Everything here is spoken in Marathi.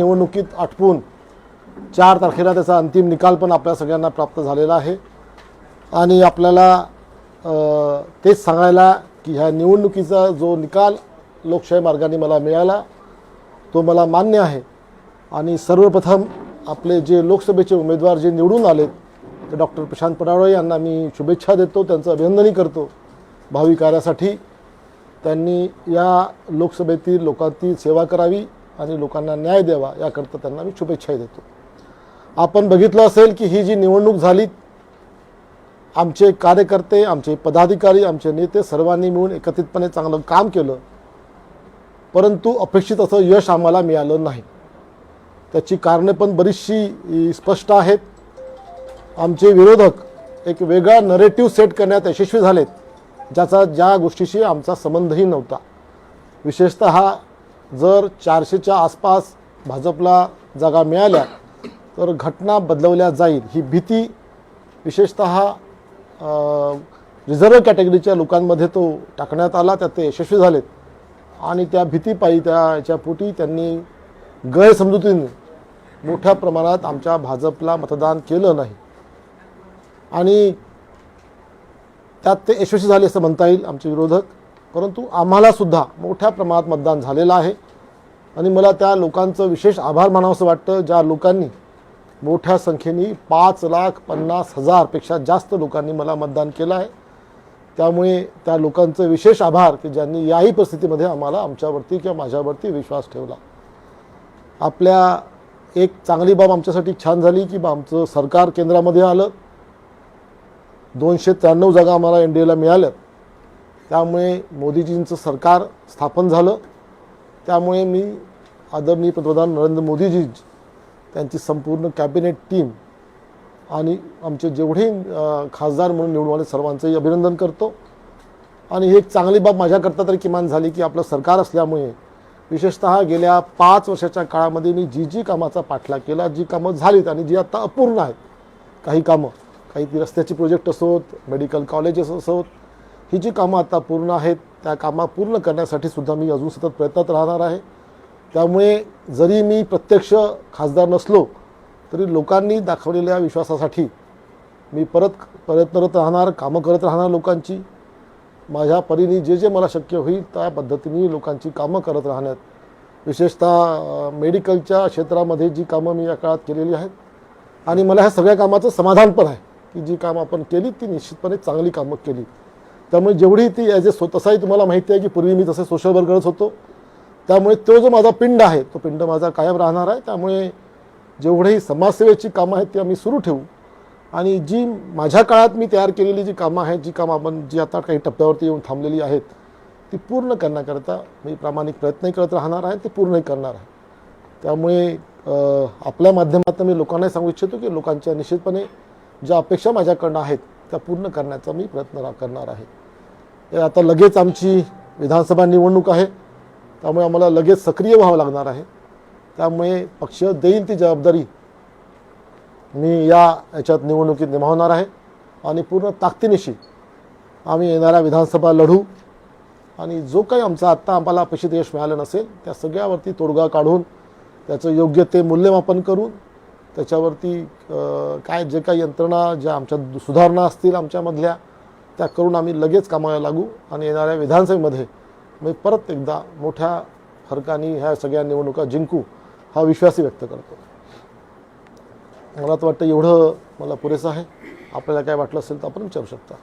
निवडणुकीत आटपून चार तारखेला त्याचा अंतिम निकाल पण आपल्या सगळ्यांना प्राप्त झालेला आहे. आणि आपल्याला तेच सांगायला की ह्या निवडणुकीचा जो निकाल लोकशाही मार्गाने मला मिळाला तो मला मान्य आहे. आणि सर्वप्रथम आपले जे लोकसभेचे उमेदवार जे निवडून आलेत ते डॉक्टर प्रशांत पडावळे यांना मी शुभेच्छा देतो. त्यांचं अभिनंदनही करतो भावी कार्यासाठी. त्यांनी या लोकसभेतील लोकांची सेवा करावी. आणि लोकांना न्याय द्यावा याकरता त्यांना मी शुभेच्छाही देतो. आपण बघितलं असेल की ही जी निवडणूक झाली आमचे कार्यकर्ते आमचे पदाधिकारी आमचे नेते सर्वांनी मिळून एकत्रितपणे चांगलं काम केलं परंतु अपेक्षित असं यश आम्हाला मिळालं नाही. त्याची कारणे पण बरीचशी स्पष्ट आहेत. आमचे विरोधक एक वेगळा नरेटिव्ह सेट करण्यात यशस्वी झालेत ज्याचा ज्या गोष्टीशी आमचा संबंधही नव्हता. विशेषतः जर चारशेच्या आसपास भाजपला जागा मिळाल्या तर घटना बदलवल्या जाईल. ही भीती विशेषत रिझर्व्ह कॅटेगरीच्या लोकांमध्ये तो टाकण्यात आला त्यात ते यशस्वी झालेत. आणि त्या भीतीपायी त्याच्या पोटी त्यांनी गैरसमजुतीने मोठ्या प्रमाणात आमच्या भाजपला मतदान केलं नाही. आणि त्यात ते यशस्वी झाले असं म्हणता येईल आमचे विरोधक. परंतु आम्हालासुद्धा मोठ्या प्रमाणात मतदान झालेलं आहे. आणि मला त्या लोकांचं विशेष आभार मानावंसं वाटतं ज्या लोकांनी मोठ्या संख्येने पाच लाख पन्नास हजारपेक्षा जास्त लोकांनी मला मतदान केलं आहे. त्यामुळे त्या लोकांचं विशेष आभार की ज्यांनी याही परिस्थितीमध्ये आम्हाला आमच्यावरती किंवा माझ्यावरती विश्वास ठेवला. आपल्या एक चांगली बाब आमच्यासाठी छान झाली की बा आमचं सरकार केंद्रामध्ये आलं. दोनशे त्र्याण्णव जागा आम्हाला एन डी एला मिळाल्या त्यामुळे मोदीजींचं सरकार स्थापन झालं. त्यामुळे मी आदरणीय पंतप्रधान नरेंद्र मोदीजी त्यांची संपूर्ण कॅबिनेट टीम आणि आमचे जेवढे खासदार म्हणून निवडून आले सर्वांचंही अभिनंदन करतो. आणि ही एक चांगली बाब माझ्याकरता तरी किमान झाली की आपलं सरकार असल्यामुळे विशेषतः गेल्या पाच वर्षाच्या काळामध्ये मी जी जी कामाचा पाठलाग केला जी कामं झालीत आणि जी आता अपूर्ण आहेत काही कामं काही ती रस्त्याची प्रोजेक्ट असोत मेडिकल कॉलेजेस असोत ही जी कामं आता पूर्ण आहेत त्या कामं पूर्ण करण्यासाठी सुद्धा मी अजून सतत प्रयत्नात राहणार आहे. त्यामुळे जरी मी प्रत्यक्ष खासदार नसलो तरी लोकांनी दाखवलेल्या विश्वासासाठी मी परत प्रयत्नरत राहणार कामं करत राहणार लोकांची. माझ्या परीने जे जे मला शक्य होईल त्या पद्धतीने लोकांची कामं करत राहण्यात. विशेषतः मेडिकलच्या क्षेत्रामध्ये जी कामं मी या काळात केलेली आहेत आणि मला ह्या सगळ्या कामाचं समाधान पण आहे की जी कामं आपण केली ती निश्चितपणे चांगली कामं केली. त्यामुळे जेवढी ती ॲज ए सो तसाही तुम्हाला माहिती आहे की पूर्वी मी जसं सोशल वर्करच होतो त्यामुळे तो जो माझा पिंड आहे तो पिंड माझा कायम राहणार आहे. त्यामुळे जेवढेही समाजसेवेची कामं आहेत ती आम्ही सुरू ठेवू. आणि जी माझ्या काळात मी तयार केलेली जी कामं आहेत जी कामं आपण जी आता काही टप्प्यावरती येऊन थांबलेली आहेत ती पूर्ण करण्याकरता मी प्रामाणिक प्रयत्नही करत राहणार आहे ते पूर्णही करणार आहे. त्यामुळे आपल्या माध्यमातून मी लोकांनाही सांगू इच्छितो की लोकांच्या निश्चितपणे ज्या अपेक्षा माझ्याकडनं आहेत त्या पूर्ण करण्याचा मी प्रयत्न करणार आहे. आता लगेच आमची विधानसभा निवडणूक आहे. त्यामुळे आम्हाला लगेच सक्रिय व्हावं लागणार आहे. त्यामुळे पक्ष देईल ती जबाबदारी. मी या याच्यात निवडणुकीत निभावणार आहे. आणि पूर्ण ताकदीनिशी आम्ही येणाऱ्या विधानसभा लढू. आणि जो काही आमचा आत्ता आम्हाला अपेक्षित यश मिळालं नसेल त्या सगळ्यावरती तोडगा काढून त्याचं योग्य ते मूल्यमापन करून त्याच्यावरती काय जे काही यंत्रणा ज्या आमच्या दु- सुधारणा असतील आमच्यामधल्या त्या करून आम्ही लगेच कामाला लागू आणि येणाऱ्या विधानसभेमध्ये मी परत एकदा मोठ्या फरकाने ह्या सगळ्या निवडणुका जिंकू हा विश्वासही व्यक्त करतो. मला तर वाटतं एवढं मला पुरेसं आहे. आपल्याला काय वाटलं असेल तर आपण विचारू शकता.